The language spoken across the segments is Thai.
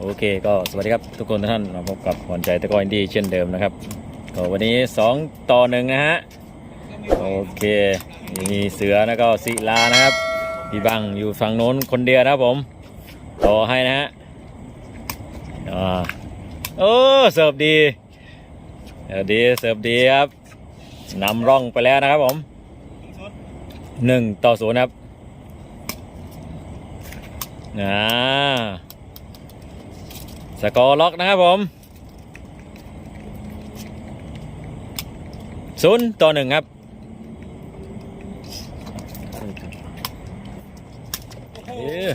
โอเคก็สวัสดีครับทุกคนทุกท่านมาพบกับหอนใจตะกอยอินดีเช่นเดิมนะครับก็วันนี้ 2 ต่อหนึ่งนะฮะโอเคมีเสือแล้วก็ศิลานะครับพี่บังอยู่ฝั่งโน้นคนเดียวนะครับผมต่อให้นะฮะอ่าโอ้เสิร์ฟดีเสิร์ฟดีเสิร์ฟดีครับนำร่องไปแล้วนะครับผมหนึ่งต่อศูนย์ครับอ่า สกอร์ล็อกนะครับผมศูนย์ต่อหนึ่งครับเออ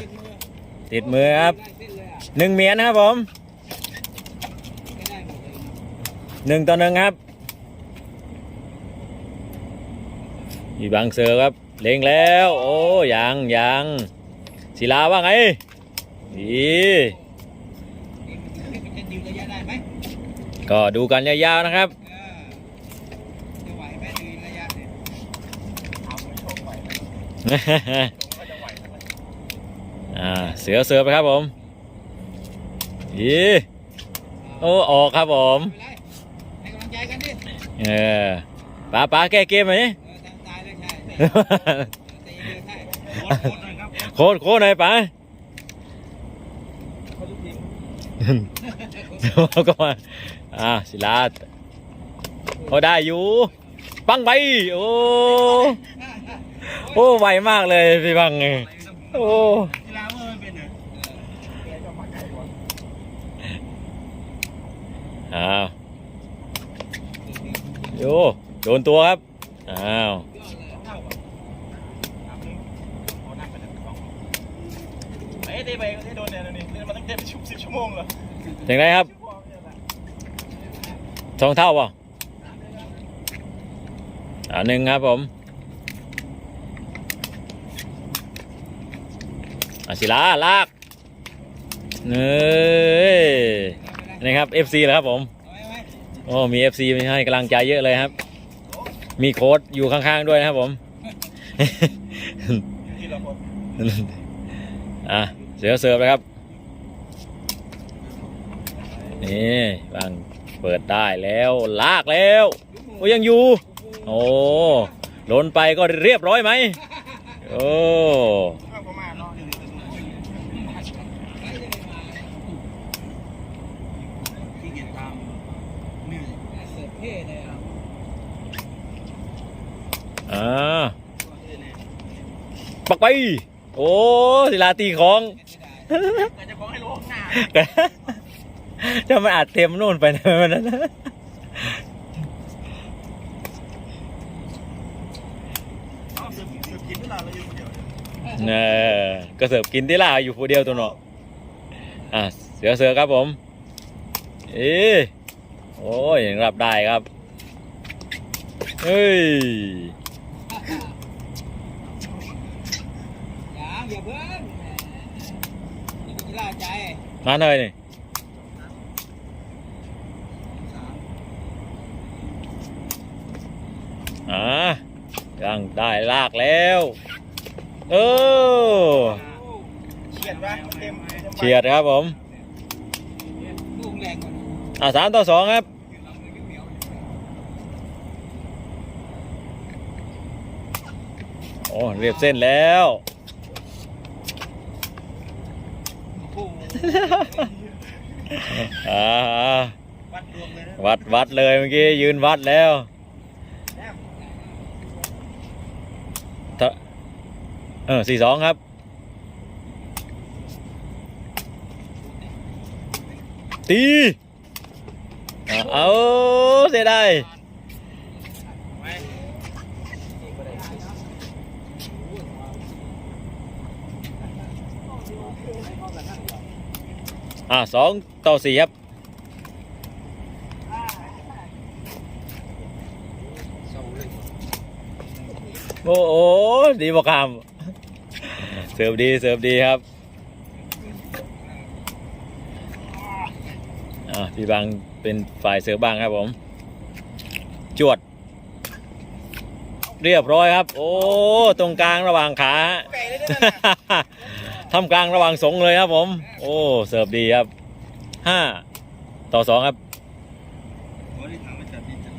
ติดมือครับหนึ่งเหมียนนะครับผมหนึ่งต่อหนึ่งครับอีบังเซอร์ครับเล็งแล้ว โอ้ยังยังศิลาว่าไงดี จะดิวระยะได้ไหม ก็ดูกันยาวๆนะครับเออจะไหวไหมดิวระยะเนี่ยเอาไปชมไหวไหมอ่าเสือเสือไปครับผมยีโอ้ออกครับผมไม่เป็นไรให้กำลังใจกันดิเออป้าป้าแก้เกมไหมเออทำตายเลยใช่ใช่ตีเลยใช่โคตรโคตรหน่อยครับโคตรโคตรหน่อยป้าโคตรทุกทีมก็มา อ่าศิลาโอ้ได้อยู่ ปังไป โอ้ โอ้ไวมากเลยพี่บังโอ้กีฬาเมื่อมันเป็นอะแกจะมาไกลกว่าอ้าวโยโดนตัวครับ อ้าวไอ้ตีไปก็ที่โดนเนี่ยนี่เล่นมาตั้งแต่สิบสิบชั่วโมงเหรออย่างไรครับ สองเท่าเปล่ะอ่าหนึ่งครับผมอาศิลาลากเน้ยนี่ครับ FC แล้วครับผมเอาไว้ไว้โอ้มี FC มาให้กำลังใจเยอะเลยครับ มีโค้ดอยู่ข้างๆด้วยนะครับผมทีละคนอะเสือเสิร์ฟเลยครับ นี่บาง เปิดได้แล้วลากแล้วโอ้ยังอยู่ โอ้หล่นไปก็เรียบร้อยไหมโอ้ข้าวประมาณเนาะที่เกียจตามเหนื่อยเสิร์ฟเท่เลยอะอ่าปักไป โอ้ศิลาตีของแต่จะบอกให้ลงหน้า จะมันอาจเต็มนู่นไปนะมันนั้นเอาเสิร์ฟเสิร์ฟกินเวลาเราอยู่คนเดียวเออก็เสิร์ฟกินที่ล่าอยู่ผู้เดียวตัวเนาะอะเสือเสือครับผม เอ๊ะโอ้ยยังรับได้ครับเฮ้ยอย่าอย่าเพิ่งนี่กีฬาใจมาหน่อยนี่อะ ยังได้ลากแล้ว เออเฉียดวะเต็มเฉียดครับผมลูกแรงกว่าอะสามต่อสองครับโอ้เรียบเส้นแล้วโอ้โหอ่าวัดดวงเลยนะวัดวัดเลยเมื่อกี้ยืนวัดแล้วถ้าเออสี่สองครับ ตีเอาเสียดายไปอะสองต่อสี่ครับโอ้โหดีบอกคำ เสิร์ฟดีเสิร์ฟดีครับอ่าพี่บังเป็นฝ่ายเสิร์ฟบ้างครับผม จวด เรียบร้อยครับ โอ้ตรงกลางระหว่างขาทำกลางระหว่างสงเลยครับผม โอ้เสิร์ฟดีครับห้าต่อสองครับวันนี้ทำมาจากดินจะ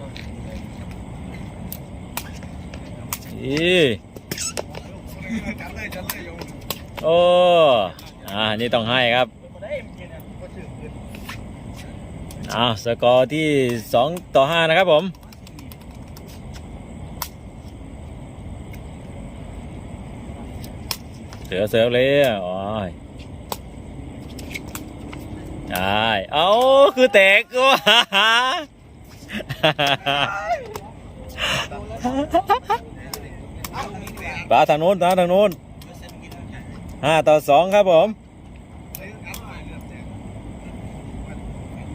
โอ้อ่านี่ต้องให้ครับได้เมื่อกี้เนี่ยก็ถือขึ้นอ่าสกอร์ที่สองต่อห้านะครับผมเสือเสือเลยอะโอ้ยได้เอาคือแตกก็เอามีแหวนปลาทางโน้นปลาทางโน้นเปอร์เซ็นต์กิน ห้าต่อสองครับผมอาไปเรื่องแจ้ง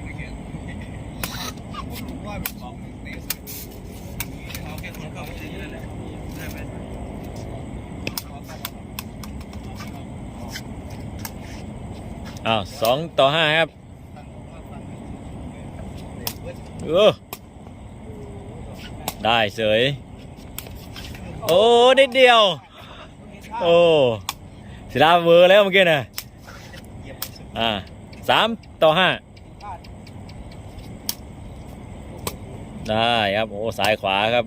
ไม่เกี่ยวผมรู้ว่าเป็นของเตะเอาแค่คนเข้าไปนั่นแหละได้ไหมอ้าวสองต่อห้าครับเออได้เสยโอ้นิดเดียว โอ้ ศิลาเวอร์แล้วเมื่อกี้นะอ่าสามต่อห้าได้ครับโอ้สายขวาครับ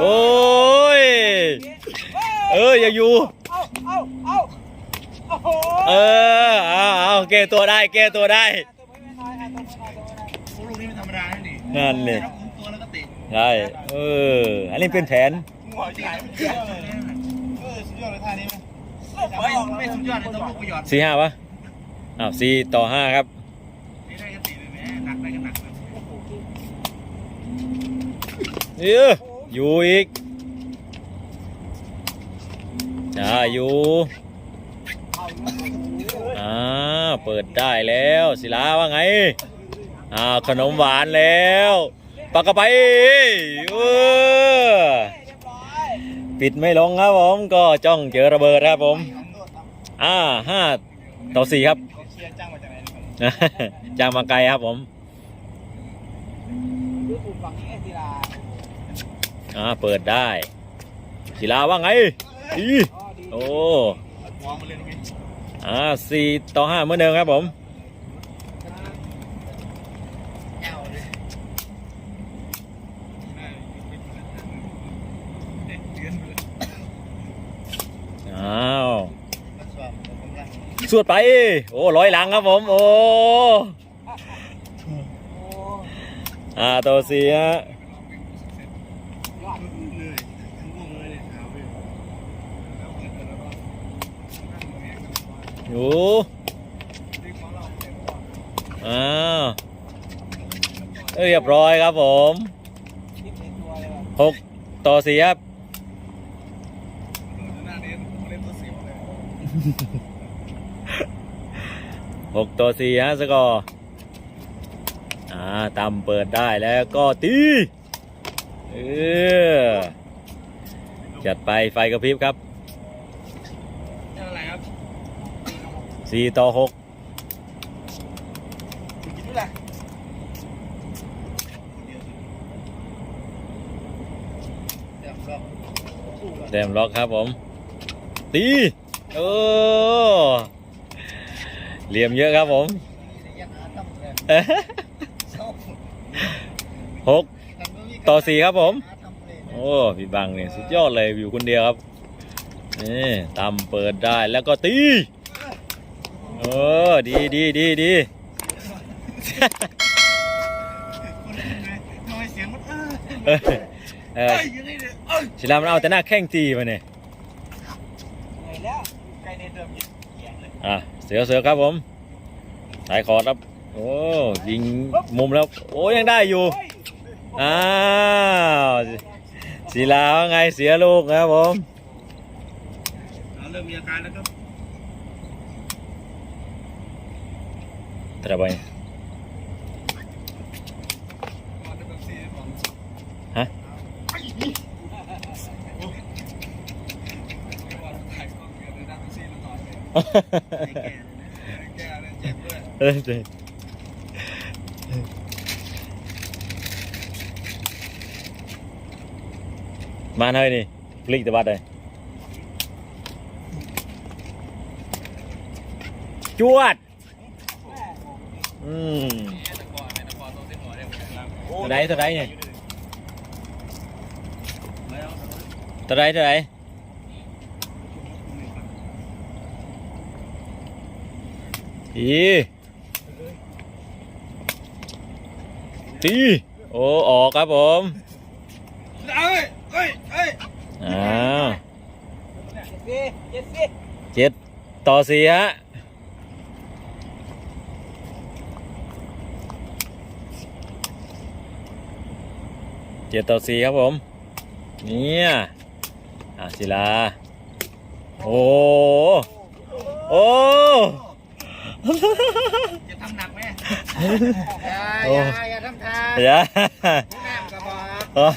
โอ้ยเอออย่าอยู่เอาเอาเอาโอ้โหเออเอาเอาแก้ตัวได้แก้ตัวได้โอ้ลูกนี้ไม่ธรรมดานี่นั่นเลยตัวแล้วก็ติด ใช่เอออันนี้เป็นแผนหัวใจมันเยอะเลยเออสุดยอดเลยท่านี้ไหมไม่ไม่สุดยอดเลยต้องลูกประโยชน์สี่ห้าปะอ้าวสี่ต่อห้าครับนี่ได้กันติดเลยแม่หนักได้กันหนักเลยเอออยู่อีกจ้าอยู่อ่าเปิดได้แล้วศิลาว่าไงอ่าขนมหวานแล้ว ปากกระไปเออปิดไม่ลงครับผมก็จ้องเจอระเบิดครับผม อ่าห้าต่อสี่ครับจ้างมาไหนจางไกลครับผมอ่าเปิดได้ศิลาว่าไงอีโอ้อ่าสี่ต่อห้าเหมือนเดิมครับผม แก้วเลยเดือนเลย อ้าว มาสอบผมกำลัง สวดไป โอ้ร้อยหลังครับผม โอ้อ่าตัวสี่ฮะอดเลยทั้งวงเลยเนี่อ่าเรียบร้อยครับผมหกต่อสี่ครับ หน้าเน้นเล่นตัวเสียวเลยหกต่อสี่ฮะสกอร์อ่าตามเปิดได้แล้วก็ตีเออจัดไปไฟกระพริบครับนี่อะไรครับสี่ต่อหกกินด้วยแหละเดี๋ยวรอเต็มล็อกครับผม ตี โอ้ เหลี่ยมเยอะครับผมยังหาตั้มเลยเอ้ยชอบหกต่อสี่ครับผมหาตั้มเลยโอ้พี่บังเนี่ยสุดยอดเลยอยู่คนเดียวครับนี่ตามเปิดได้แล้วก็ตีเออดีดีดีดีคนเล่นเลยทำไมเสียงมันเออเออเออเอ้ยยังไงเนี่ยเอ้ยศิลามันเอาแต่หน้าแข้งตีมาเนี่ยเหนื่อยแล้วใกล้ในเดิมเหยียดเลยอะเสือเสือครับผมสายคอร์ดครับ โอ้ยิงมุมแล้ว โอ้ยังได้อยู่ อ้าวศิลาว่าไงเสียลูกนะครับผมเอาเริ่มมีอาการแล้วครับตระไปฮะแก่เลยเจ็บด้วยเออเจ๋งมาหน่อยนี่พลิก ตะบัดเลยจวดอืมตัวใดตัวใดเนี่ยตัวใดตัวใดอีตีโอ้ออกครับผมเอ้ยเอ้ยเอ้ยอ้าวเจ็ดสิเจ็ดสิเจ็ดต่อสี่ฮะเจ็ดต่อสี่ครับผม เนี่ยอะศิลา โอ้โอ้จะทำหนักไหม โอ้อย่าทำทาอย่าน้ำกระบอก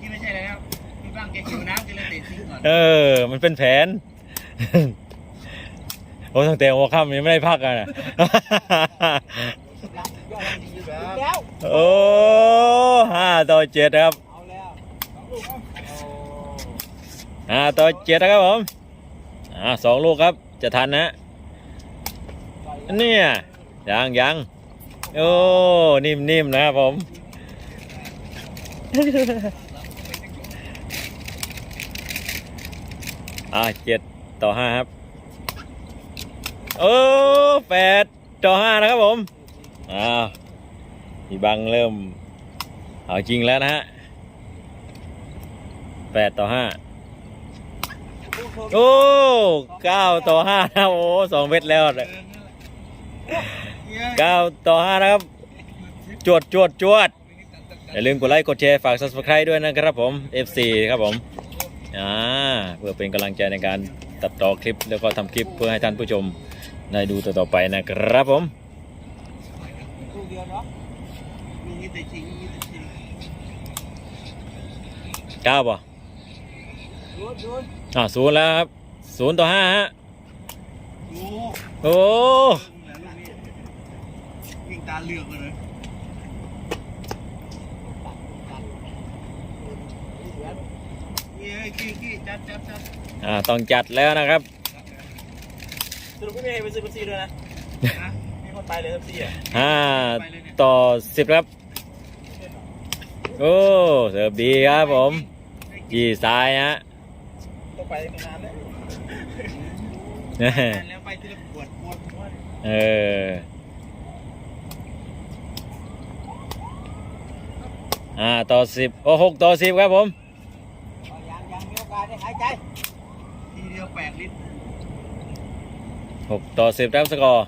นี่ไม่ใช่เลยครับพี่บ้างแกหิวน้ำแกเลยเตะทิ้งก่อนเออ มันเป็นแผน โอ้ตั้งแต่หัวค่ำยังไม่ได้พักอะนะแล้วโอ้ห้าต่อเจ็ดครับเอาแล้วสองลูกเอาห้าต่อเจ็ดนะครับผมอ่าสองลูกครับ จะทันนะเนี่ย ยังยังโอ้นิ่มๆนะครับผม อ่าเจ็ดต่อห้าครับ โอ้แปดต่อห้านะครับผมอ้าวพี่บังเริ่ม เอาจริงแล้วนะฮะแปดต่อห้าโอ้เก้าต่อห้านะโอ้สองเม็ดแล้วเลย ก้าต่อห้านะครับ จวดจวดจวดอย่าลืมกดไลค์กดแชร์ฝาก subscribe ด้วยนะครับผม FC ครับผมอ่าเพื่อเป็นกำลังใจในการตัดต่อคลิปแล้วก็ทำคลิปเพื่อให้ท่านผู้ชมได้ดูต่อๆไปนะครับผมเดียวเนาะลูกนี้แต่จริงลูกนี้แต่จริงเก้าป่ะอ่าศูนย์แล้วครับศูนย์ต่อห้าฮะโอ้ วิ่งตาเหลือกเลยเฮ้ยกี้กี้จัดจัดจัดอ่าต้องจัดแล้วนะครับสรุปไม่มีใครไปซื้อเป๊ปซี่ด้วยนะนะมีคนตายเลยเป๊ปซี่อะห้าต่อสิบครับโอ้เสิร์ฟดีครับผมจีซ้ายฮะต้องไปตั้งนานแล้วแล้วไปที่ละปวดปวดปวดเออ อ่าต่อสิบโอ้หกต่อสิบครับผมยังยังมีโอกาสได้หายใจทีเดียวแปดลิตรหกต่อสิบครับสกอร์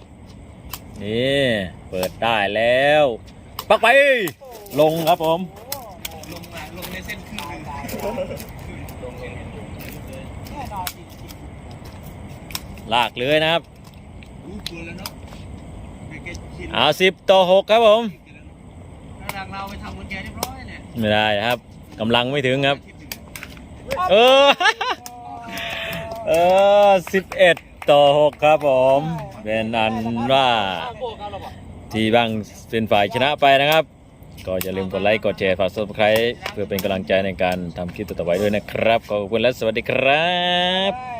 นี่เปิดได้แล้วปักไปลงครับผมลงมาลงในเส้นครึ่งหนึ่งแน่นอนจริงลากเลยนะครับรู้ตัวแล้วเนาะเด็กแกชินเอาสิบต่อหกครับผม ไม่ได้ครับกำลังไม่ถึงครับ เออ เออสิบเอ็ดต่อหกครับผม เป็นอันว่าโก้ครับเราบอกทีบังเป็นฝ่ายชนะไปนะครับ ก็อย่าลืมกดไลค์ กดแชร์ฝาก subscribe เพื่อเป็นกำลังใจในการทำคลิปต่อๆไปด้วยนะครับ ขอบคุณและสวัสดีครับเฮ้ย